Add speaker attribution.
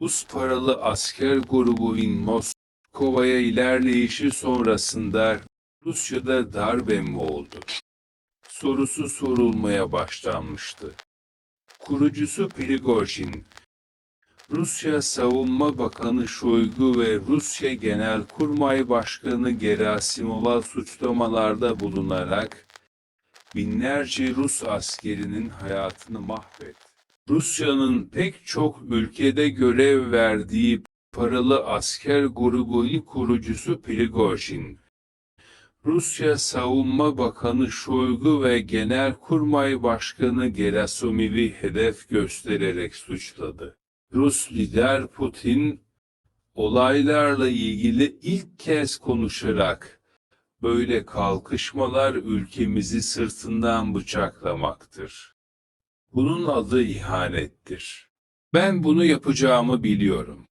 Speaker 1: Rus paralı asker grubunun Moskova'ya ilerleyişi sonrasında Rusya'da darbe mi oldu? Sorusu sorulmaya başlanmıştı. Kurucusu Prigojin, Rusya Savunma Bakanı Şoygu ve Rusya Genelkurmay Başkanı Gerasimov'a suçlamalarda bulunarak binlerce Rus askerinin hayatını mahvetti. Rusya'nın pek çok ülkede görev verdiği paralı asker grubunun kurucusu Prigojin, Rusya Savunma Bakanı Şoygu ve Genelkurmay Başkanı Gerasimov'u hedef göstererek suçladı. Rus lider Putin, olaylarla ilgili ilk kez konuşarak, böyle kalkışmalar ülkemizi sırtından bıçaklamaktır. Bunun adı ihanettir. Ben bunu yapacağımı biliyorum.